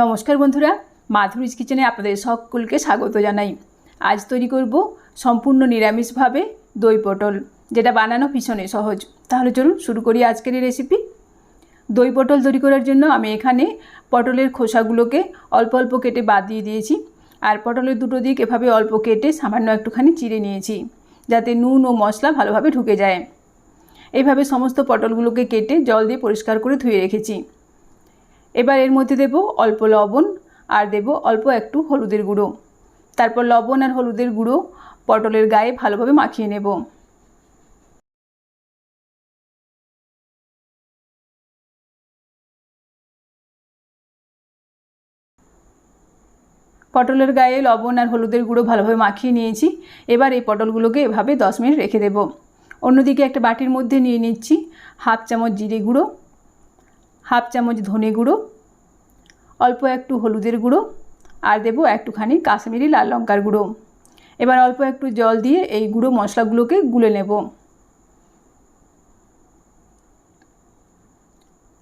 নমস্কার বন্ধুরা, মাধুরীজ কিচেনে আপনাদের সকলকে স্বাগত জানাই। আজ তৈরি করব সম্পূর্ণ নিরামিষভাবে দই পটল, যেটা বানানো ভীষণই সহজ। তাহলে চলুন শুরু করি আজকের এই রেসিপি দই পটল তৈরি করার জন্য আমি এখানে পটলের খোসাগুলোকে অল্প অল্প কেটে বাদ দিয়ে দিয়েছি, আর পটলের দুটো দিক এভাবে অল্প কেটে সামান্য একটুখানি চিড়ে নিয়েছি, যাতে নুন ও মশলা ভালোভাবে ঢুকে যায়। এইভাবে সমস্ত পটলগুলোকে কেটে জল দিয়ে পরিষ্কার করে ধুয়ে রেখেছি। এবার এর মধ্যে দেব অল্প লবণ আর দেব অল্প একটু হলুদের গুঁড়ো। তারপর লবণ আর হলুদের গুঁড়ো পটলের গায়ে ভালোভাবে মাখিয়ে নেব। পটলের গায়ে লবণ আর হলুদের গুঁড়ো ভালোভাবে মাখিয়ে নিয়েছি। এবার এই পটলগুলোকে এভাবে দশ মিনিট রেখে দেব। অন্যদিকে একটা বাটির মধ্যে নিয়ে নিচ্ছি হাফ চামচ জিরে গুঁড়ো হাফ চামচ ধনে গুঁড়ো, অল্প একটু হলুদের গুঁড়ো, আর দেবো একটুখানি কাশ্মীরি লাল লঙ্কার গুঁড়ো। এবার অল্প একটু জল দিয়ে এই গুঁড়ো মশলাগুলোকে গুলে নেব।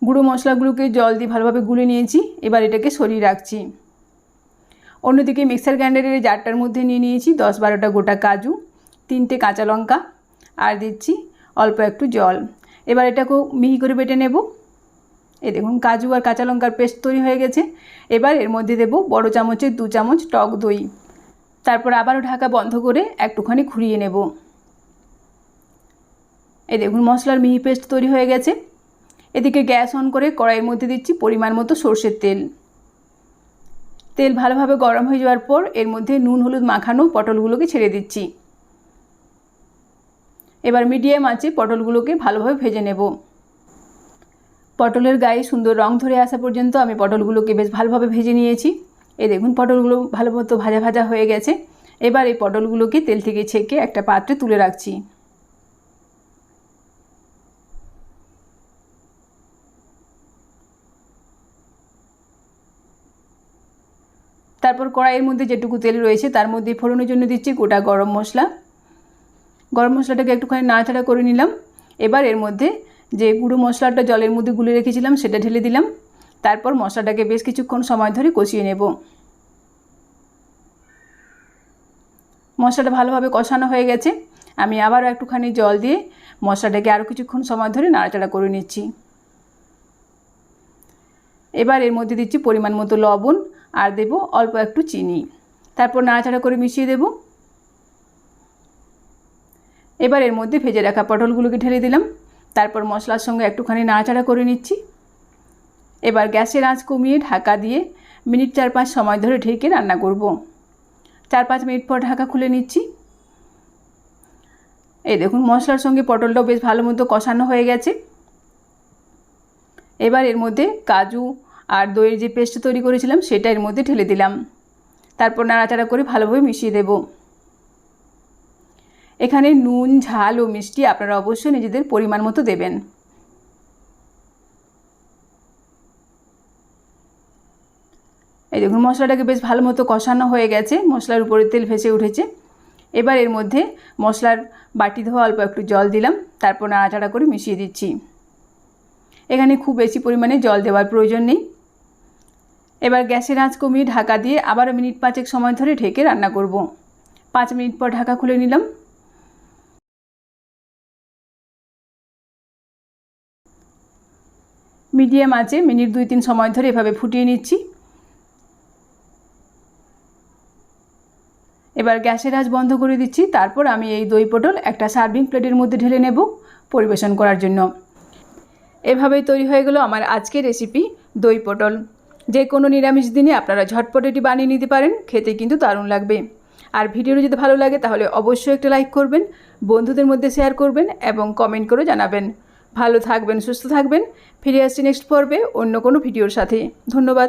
গুঁড়ো মশলাগুলোকে জল দিয়ে ভালোভাবে গুলে নিয়েছি, এবার এটাকে সরিয়ে রাখছি। অন্যদিকে মিক্সার গ্রাইন্ডারের জারটার মধ্যে নিয়ে নিয়েছি দশ বারোটা গোটা কাজু, তিনটে কাঁচা লঙ্কা, আর দিচ্ছি অল্প একটু জল। এবার এটাকেও মিহি করে বেটে নেব। এ দেখুন, কাজু আর কাঁচা লঙ্কার পেস্ট তৈরি হয়ে গেছে। এবার এর মধ্যে দেব বড় চামচের দু চামচ টক দই। তারপর আবারও ঢাকা বন্ধ করে একটুখানি ঘুরিয়ে নেব। এই দেখুন, মশলার মিহি পেস্ট তৈরি হয়ে গেছে। এদিকে গ্যাস অন করে কড়াইয়ের মধ্যে দিচ্ছি পরিমাণ মতো সর্ষের তেল। তেল ভালোভাবে গরম হয়ে যাওয়ার পর এর মধ্যে নুন, হলুদ মাখানো পটলগুলোকে ছেড়ে দিচ্ছি। এবার মিডিয়াম আঁচে পটলগুলোকে ভালোভাবে ভেজে নেব। পটলের গায়ে সুন্দর রং ধরে আসা পর্যন্ত আমি পটলগুলোকে বেশ ভালোভাবে ভেজে নিয়েছি। এই দেখুন, পটলগুলো ভালো মতো ভাজা ভাজা হয়ে গেছে। এবার এই পটলগুলোকে তেল থেকে ছেঁকে একটা পাত্রে তুলে রাখছি। তারপর কড়াইয়ের মধ্যে যেটুকু তেল রয়েছে, তার মধ্যে ফোড়নের জন্য দিচ্ছি গোটা গরম মশলা। গরম মশলাটাকে একটুখানি নাড়াচাড়া করে নিলাম। এবার এর মধ্যে যে গুঁড়ো মশলাটা জলের মধ্যে গুলে রেখেছিলাম, সেটা ঢেলে দিলাম। তারপর মশলাটাকে বেশ কিছুক্ষণ সময় ধরে কষিয়ে নেব। মশলাটা ভালোভাবে কষানো হয়ে গেছে। আমি আবারও একটুখানি জল দিয়ে মশলাটাকে আরও কিছুক্ষণ সময় ধরে নাড়াচাড়া করে নিচ্ছি। এবার এর মধ্যে দিচ্ছি পরিমাণ মতো লবণ আর দেব অল্প একটু চিনি। তারপর নাড়াচাড়া করে মিশিয়ে দেব। এবার এর মধ্যে ভেজে রাখা পটলগুলোকে ঢেলে দিলাম। তারপর মশলার সঙ্গে একটুখানি নাড়াচাড়া করে নিচ্ছি। এবার গ্যাসের আঁচ কমিয়ে ঢাকা দিয়ে মিনিট চার পাঁচ সময় ধরে ঢেকে রান্না করব। চার পাঁচ মিনিট পর ঢাকা খুলে নিচ্ছি। এই দেখুন, মশলার সঙ্গে পটলটাও বেশ ভালো মতো কষানো হয়ে গেছে। এবার এর মধ্যে কাজু আর দইয়ের যে পেস্ট তৈরি করেছিলাম, সেটা এর মধ্যে ঢেলে দিলাম। তারপর নাড়াচাড়া করে ভালোভাবে মিশিয়ে দেব। এখানে নুন, ঝাল ও মিষ্টি আপনারা অবশ্যই নিজেদের পরিমাণ মতো দেবেন। এই দেখুন, মশলাটাকে বেশ ভালো মতো কষানো হয়ে গেছে, মশলার উপরে তেল ভেসে উঠেছে। এবার এর মধ্যে মশলার বাটি ধোয়া অল্প একটু জল দিলাম, তারপর নাড়াচাড়া করে মিশিয়ে দিচ্ছি। এখানে খুব বেশি পরিমাণে জল দেওয়ার প্রয়োজন নেই। এবার গ্যাসের আঁচ কমিয়ে ঢাকা দিয়ে আবারও মিনিট পাঁচেক সময় ধরে ঢেকে রান্না করব। পাঁচ মিনিট পর ঢাকা খুলে নিলাম। মিডিয়াম আঁচে মিনিট দুই তিন সময় ধরে এভাবে ফুটিয়ে নিচ্ছি। এবার গ্যাসের আঁচ বন্ধ করে দিচ্ছি, তারপর আমি এই দই পটল একটা সার্ভিং প্লেটের মধ্যে ঢেলে নেব পরিবেশন করার জন্য। এভাবেই তৈরি হয়ে গেল আমার আজকের রেসিপি দই পটল। যে কোনো নিরামিষ দিনে আপনারা ঝটপট এটি বানিয়ে নিতে পারেন, খেতে কিন্তু দারুণ লাগবে। আর ভিডিওটি যদি ভালো লাগে তাহলে অবশ্যই একটা লাইক করবেন, বন্ধুদের মধ্যে শেয়ার করবেন এবং কমেন্ট করে জানাবেন। ভালো থাকবেন সুস্থ থাকবেন। ফিরে আসছি নেক্সট পর্বে অন্য কোনো ভিডিওর সাথে। ধন্যবাদ।